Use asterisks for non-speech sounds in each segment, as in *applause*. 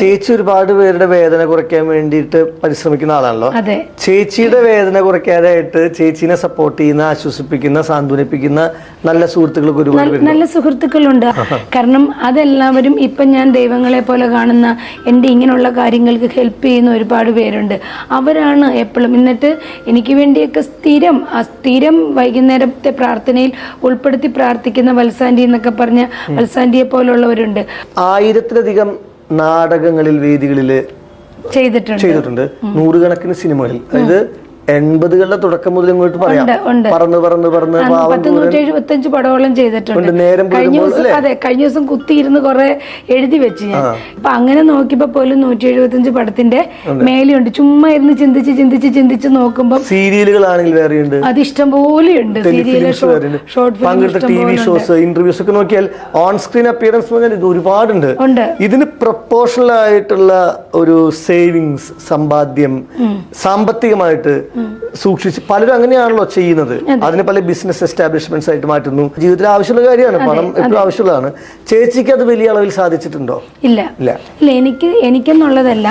ചേച്ചി ഒരുപാട് പേരുടെ വേദന കുറയ്ക്കാൻ വേണ്ടിയിട്ട് പരിശ്രമിക്കുന്ന ആളാണല്ലോ. ചേച്ചിയുടെ വേദന കുറയ്ക്കാനായിട്ട് ചേച്ചിനെ സപ്പോർട്ട് ചെയ്യുന്ന ആശ്വസിപ്പിക്കുന്ന സാന്ത്വനിപ്പിക്കുന്ന നല്ല സുഹൃത്തുക്കൾക്ക് ഒരുപാട് നല്ല- സുഹൃത്തുക്കൾ ഉണ്ട് സുഹൃത്തുക്കളുണ്ട്. കാരണം അതെല്ലാവരും ഇപ്പം ഞാൻ ദൈവങ്ങളെ പോലെ കാണുന്ന എന്റെ ഇങ്ങനെയുള്ള കാര്യങ്ങൾക്ക് ഹെൽപ്പ് ചെയ്യുന്ന ഒരുപാട് പേരുണ്ട്. അവരാണ് എപ്പോഴും എന്നിട്ട് എനിക്ക് വേണ്ടിയൊക്കെ സ്ഥിരം സ്ഥിരം വൈകുന്നേരത്തെ പ്രാർത്ഥനയിൽ ഉൾപ്പെടുത്തി പ്രാർത്ഥിക്കുന്ന വത്സാൻഡി എന്നൊക്കെ പറഞ്ഞ വത്സാൻഡിയെ പോലുള്ളവരുണ്ട്. ആയിരത്തിലധികം നാടകങ്ങളിൽ വേദികളിൽ ചെയ്തിട്ടുണ്ട്. ചെയ്തിട്ടുണ്ട്. നൂറുകണക്കിന് സിനിമകളിൽ. അതായത് എൺപതുകളുടെ തുടക്കം മുതൽ ഇങ്ങോട്ട് പറയാം. ഉണ്ട്, ഉണ്ട്. പറന്ന് പറന്ന് പറന്ന് അന്ന് പത്ത് നൂറ്റി എഴുപത്തഞ്ച് പടവോളം ചെയ്തിട്ടുണ്ട്. നേരം കഴിഞ്ഞ പോലും ദിവസം അതെ കഴിഞ്ഞ ദിവസം കുത്തിയിരുന്ന് കുറെ എഴുതി വെച്ച് ഞാൻ. അപ്പൊ അങ്ങനെ നോക്കിയപ്പോ പോലും നൂറ്റി എഴുപത്തഞ്ച് പടത്തിന്റെ മേലെയുണ്ട്. ചുമ്മാ ഇരുന്ന് ചിന്തിച്ച് ചിന്തിച്ച് ചിന്തിച്ച് നോക്കുമ്പം സീരിയലുകളാണെങ്കിൽ വേറെയുണ്ട്. അത് ഇഷ്ടം പോലെയുണ്ട് serial films short film T V shows interviews ഒക്കെ നോക്കിയാൽ ഓൺ സ്ക്രീൻ അപ്പിയറൻസ് ഒരുപാടുണ്ട്. ഉണ്ട്. ഇതിന് പ്രൊപ്പോഷണൽ ആയിട്ടുള്ള ഒരു സേവിങ്സ് സമ്പാദ്യം സാമ്പത്തികമായിട്ട് സൂക്ഷിച്ച് പലരും അങ്ങനെയാണല്ലോ ചെയ്യുന്നത്. അതിന് പല ബിസിനസ് എസ്റ്റാബ്ലിഷ്മെന്റ്സ് ആയിട്ട് മാറ്റുന്നു. ജീവിതത്തിൽ ആവശ്യമുള്ള കാര്യമാണ്. പണം എപ്പോഴും ആവശ്യമുള്ളതാണ്. ചേച്ചിക്ക് അത് വലിയ അളവിൽ സാധിച്ചിട്ടുണ്ടോ? ഇല്ല. ഇല്ല. ഇല്ല എനിക്ക് എനിക്കെന്നുള്ളതല്ല.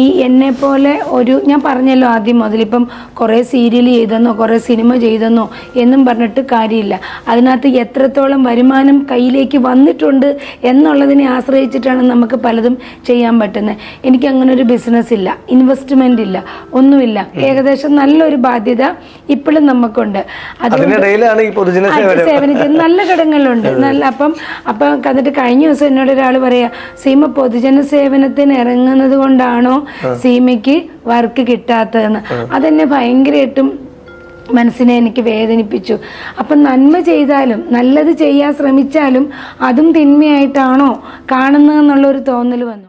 ഈ എന്നെ പോലെ ഒരു ഞാൻ പറഞ്ഞല്ലോ ആദ്യം മുതൽ ഇപ്പം കുറേ സീരിയൽ ചെയ്തെന്നോ കുറേ സിനിമ ചെയ്തെന്നോ എന്നും പറഞ്ഞിട്ട് കാര്യമില്ല. അതിനകത്ത് എത്രത്തോളം വരുമാനം കയ്യിലേക്ക് വന്നിട്ടുണ്ട് എന്നുള്ളതിനെ ആശ്രയിച്ചിട്ടാണ് നമുക്ക് പലതും ചെയ്യാൻ പറ്റുന്നത് എനിക്ക് അങ്ങനെ ഒരു ബിസിനസ് ഇല്ല. ഇൻവെസ്റ്റ്മെന്റ് ഇല്ല. ഒന്നുമില്ല. ഏകദേശം നല്ലൊരു ബാധ്യത ഇപ്പോഴും നമുക്കുണ്ട്. അത് അതിനിടയിലാണ് ഈ പൊതുജന ആ, സേവനം. സേവനം നല്ല ഘടകങ്ങളുണ്ട്. *laughs* നല്ല അപ്പം അപ്പം എന്നിട്ട് കഴിഞ്ഞ ദിവസം എന്നോട് ഒരാൾ പറയാ സീമ പൊതുജന സേവനത്തിന് ഇറങ്ങുന്നത് കൊണ്ടാണോ സീമയ്ക്ക് വർക്ക് കിട്ടാത്തതെന്ന്? അതെന്നെ ഭയങ്കരമായിട്ടും മനസ്സിനെ എനിക്ക് വേദനിപ്പിച്ചു. അപ്പം നന്മ ചെയ്താലും നല്ലത് ചെയ്യാൻ ശ്രമിച്ചാലും അതും തിന്മയായിട്ടാണോ കാണുന്നതെന്നുള്ളൊരു തോന്നൽ വന്നു.